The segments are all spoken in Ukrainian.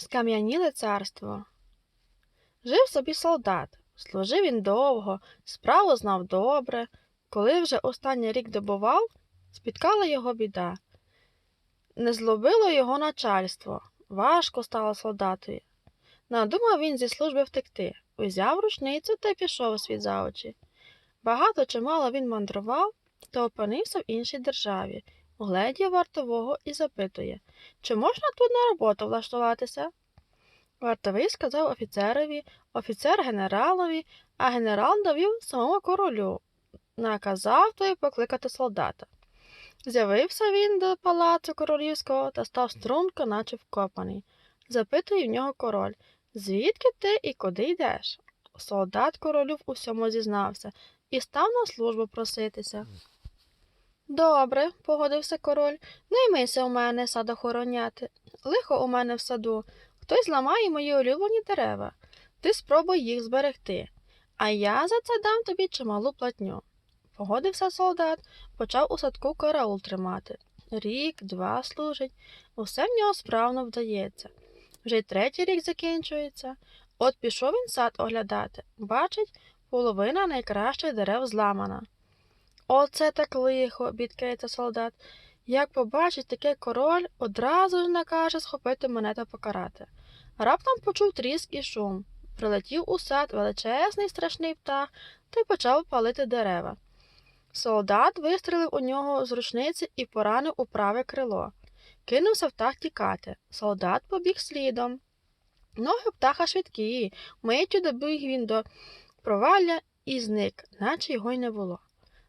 Скам'яніле царство. Жив собі солдат. Служив він довго, справу знав добре. Коли вже останній рік добував, спіткала його біда. Не злобило його начальство. Важко стало солдатові. Надумав він зі служби втекти. Узяв рушницю та пішов у світ за очі. Багато чи мало він мандрував, та опинився в іншій державі. Угледів вартового і запитує, чи можна тут на роботу влаштуватися? Вартовий сказав офіцерові, офіцер генералові, а генерал довів самому королю. Наказав той покликати солдата. З'явився він до палацу королівського та став струнко, наче вкопаний. Запитує в нього король, звідки ти і куди йдеш? Солдат королю в усьому зізнався і став на службу проситися. Добре, погодився король, наймися у мене сад охороняти. Лихо у мене в саду. Хтось зламає мої улюблені дерева. Ти спробуй їх зберегти, а я за це дам тобі чималу платню. Погодився солдат, почав у садку караул тримати. Рік, два служить, усе в нього справно вдається. Вже й третій рік закінчується. От пішов він сад оглядати. Бачить, половина найкращих дерев зламана. Оце так лихо, бідкається солдат. Як побачить таке король, одразу ж накаже схопити мене та покарати. Раптом почув тріск і шум. Прилетів у сад величезний страшний птах та й почав палити дерева. Солдат вистрелив у нього з рушниці і поранив у праве крило. Кинувся птах тікати. Солдат побіг слідом. Ноги птаха швидкі, миттю добіг він до провалля і зник, наче його й не було.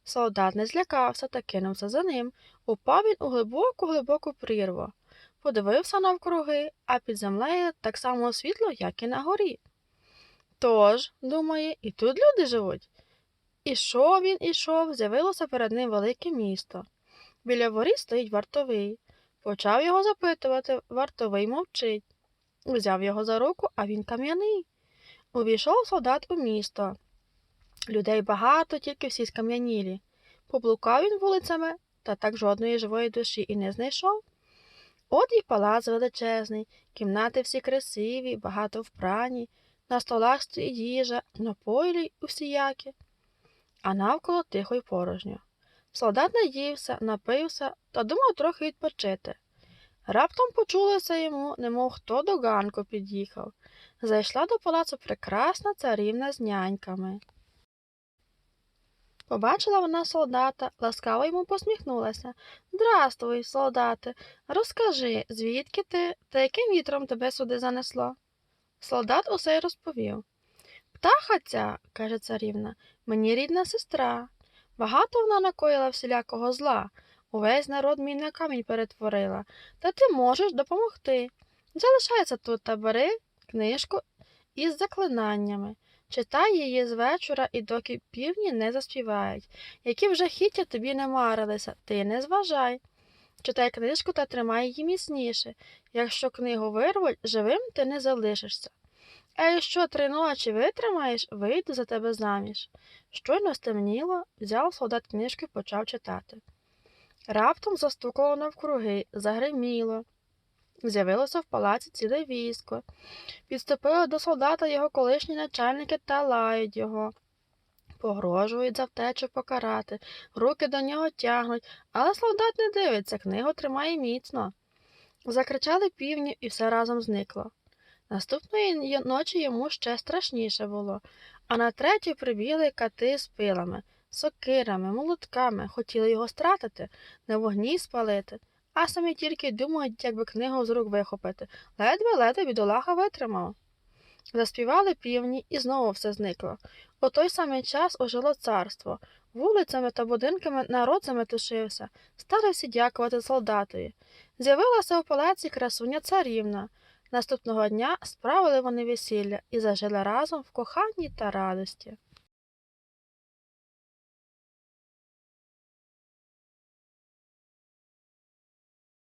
Солдат не злякався та кинувся за ним. Упав він у глибоку глибоку прірву. Подивився навкруги, а під землею так само світло, як і на горі. Тож, думає, і тут люди живуть. Ішов він, ішов, з'явилося перед ним велике місто. Біля воріт стоїть вартовий. Почав його запитувати, вартовий мовчить. Узяв його за руку, а він кам'яний. Увійшов солдат у місто. Людей багато, тільки всі скам'янілі. Поблукав він вулицями, та так жодної живої душі і не знайшов. От і палац величезний, кімнати всі красиві, багато впрані, на столах стоїть їжа, напої усіякі, а навколо тихо й порожньо. Солдат наївся, напився та думав трохи відпочити. Раптом почулося йому, немов хто до ганку під'їхав. Зайшла до палацу прекрасна царівна з няньками. Побачила вона солдата, ласкаво йому посміхнулася. Здравствуй, солдате, розкажи, звідки ти та яким вітром тебе сюди занесло? Солдат усе й розповів. Птаха ця, каже царівна, мені рідна сестра. Багато вона накоїла всілякого зла, увесь народ мій на камінь перетворила, та ти можеш допомогти. Залишайся тут та бери книжку із заклинаннями. Читай її з вечора і доки півні не заспівають, які вже хіття тобі не марилися, ти не зважай. Читай книжку та тримай її міцніше. Якщо книгу вирвуть, живим ти не залишишся. А якщо три ночі витримаєш, вийду за тебе заміж. Щойно стемніло, взяв солдат книжку і почав читати. Раптом застукало навкруги, загриміло. З'явилося в палаці ціле військо. Підступили до солдата його колишні начальники та лають його. Погрожують за втечу покарати, руки до нього тягнуть, але солдат не дивиться, книгу тримає міцно. Закричали півні, і все разом зникло. Наступної ночі йому ще страшніше було, а на третю прибігли кати з пилами, сокирами, молотками, хотіли його стратити, на вогні спалити, а самі тільки думають, як би книгу з рук вихопити. Ледве-ледве бідолаха витримав. Заспівали півні, і знову все зникло. У той самий час ожило царство. Вулицями та будинками народ заметушився, стали всі дякувати солдатові. З'явилася у палаці красуня царівна. Наступного дня справили вони весілля і зажили разом в коханні та радості.